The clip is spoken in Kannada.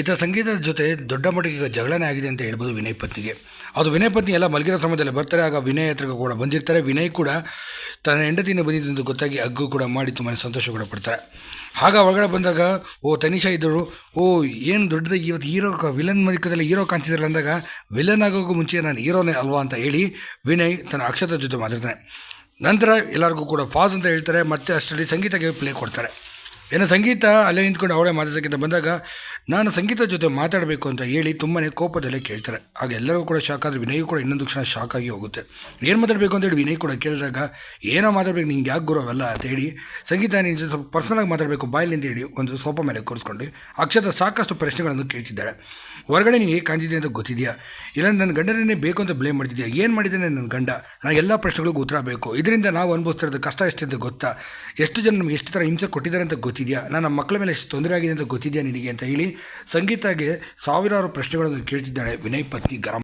ಈತ ಸಂಗೀತದ ಜೊತೆ ದೊಡ್ಡ ಮಟ್ಟಿಗೆ ಜಗಳನೇ ಆಗಿದೆ ಅಂತ ಹೇಳ್ಬೋದು ವಿನಯ್ ಪತ್ನಿಗೆ. ಅದು ವಿನಯ್ ಪತ್ನಿ ಎಲ್ಲ ಮಲಗಿರೋ ಸಮಯದಲ್ಲಿ ಬರ್ತಾರೆ, ಆಗ ವಿನಯ್ ಹತ್ರ ಕೂಡ ಬಂದಿರ್ತಾರೆ. ವಿನಯ್ ಕೂಡ ತನ್ನ ಹೆಂಡತಿನ ಬಂದಿದ್ದು ಗೊತ್ತಾಗಿ ಅಗ್ಗು ಕೂಡ ಮಾಡಿ ತುಂಬಾ ಸಂತೋಷ ಕೂಡ ಪಡ್ತಾರೆ. ಆಗ ಒಳಗಡೆ ಬಂದಾಗ, ಓ ತನಿಷಾ ಇದ್ದರು, ಓ ಏನು ದೊಡ್ಡದಾಗಿ ಇವತ್ತು ಹೀರೋ ವಿಲನ್ ಮದಿಕದಲ್ಲಿ ಹೀರೋ ಕಾಣ್ತಿದ್ರಲ್ಲ ಅಂದಾಗ, ವಿಲನ್ ಆಗೋಕ್ಕೂ ಮುಂಚೆ ನಾನು ಹೀರೋನೇ ಅಲ್ವಾ ಅಂತ ಹೇಳಿ ವಿನಯ್ ತನ್ನ ಅಕ್ಷತ ಜೊತೆ ಮಾತಾಡ್ತಾನೆ. ನಂತರ ಎಲ್ಲರಿಗೂ ಕೂಡ ಫಾಸ್ ಅಂತ ಹೇಳ್ತಾರೆ, ಮತ್ತೆ ಅಷ್ಟರಲ್ಲಿ ಸಂಗೀತಕ್ಕೆ ಪ್ಲೇ ಕೊಡ್ತಾರೆ. ಏನೋ ಸಂಗೀತ ಅಲ್ಲೇ ನಿಂತ್ಕೊಂಡು ಅವಳೇ ಮಾತಾಡೋಕ್ಕಿಂತ ಬಂದಾಗ ನಾನು ಸಂಗೀತ ಜೊತೆ ಮಾತಾಡಬೇಕು ಅಂತ ಹೇಳಿ ತುಂಬಾ ಕೋಪದಲ್ಲೇ ಕೇಳ್ತಾರೆ. ಆಗ ಎಲ್ಲರಿಗೂ ಕೂಡ ಶಾಕ್ ಆದರೆ ವಿನಯ್ ಕೂಡ ಇನ್ನೊಂದು ಕ್ಷಣ ಶಾಕ್ ಆಗಿ ಹೋಗುತ್ತೆ. ಏನು ಮಾತಾಡಬೇಕು ಅಂತೇಳಿ ವಿನಯ್ ಕೂಡ ಕೇಳಿದಾಗ, ಏನೋ ಮಾತಾಡಬೇಕು, ನಿಂಗೆ ಯಾಕೆ ಗುರು ಅವೆಲ್ಲ ಅಂತ ಹೇಳಿ ಸಂಗೀತ ನೀನು ಸ್ವಲ್ಪ ಪರ್ಸನಾಗಿ ಮಾತಾಡಬೇಕು, ಬಾಯಲ್ಲಿ ಅಂತ ಹೇಳಿ ಒಂದು ಸೋಪ ಮೇಲೆ ಕೂರಿಸ್ಕೊಂಡು ಅಕ್ಷತ ಸಾಕಷ್ಟು ಪ್ರಶ್ನೆಗಳನ್ನು ಕೇಳ್ತಿದ್ದಾಳೆ. ಹೊರಗಡೆ ನೀನು ಹೇಗೆ ಕಾಣ್ತಿದ್ದೆ ಅಂತ ಗೊತ್ತಿದೆಯಾ? ಇಲ್ಲ ನನ್ನ ಗಂಡನೇ ಬೇಕು ಅಂತ ಬ್ಲೇಮ್ ಮಾಡ್ತಿದ್ಯಾ? ಏನು ಮಾಡಿದ್ದೇನೆ ನನ್ನ ಗಂಡ? ನಾನು ಎಲ್ಲ ಪ್ರಶ್ನೆಗಳಿಗೂ ಉತ್ತರ ಬೇಕು. ಇದರಿಂದ ನಾವು ಅನುಭವಿಸ್ತಿರೋದು ಕಷ್ಟ ಎಷ್ಟಿದೆ ಗೊತ್ತಾ? ಎಷ್ಟು ಜನ ನಮ್ಗೆ ಎಷ್ಟು ಥರ ಹಿಂಸೆ ಕೊಟ್ಟಿದ್ದಾರೆ ಅಂತ ಗೊತ್ತಿದೆಯಾ? ನನ್ನ ಮಕ್ಕಳ ಮೇಲೆ ಎಷ್ಟು ತೊಂದರೆ ಆಗಿದೆ ಅಂತ ಗೊತ್ತಿದೆಯಾ ನಿನಗೆ ಅಂತ ಹೇಳಿ ಸಂಗೀತಾಗೆ ಸಾವಿರಾರು ಪ್ರಶ್ನೆಗಳನ್ನು ಕೇಳ್ತಿದ್ದಾಳೆ ವಿನಯ್ ಪತ್ನಿ ಗರಂ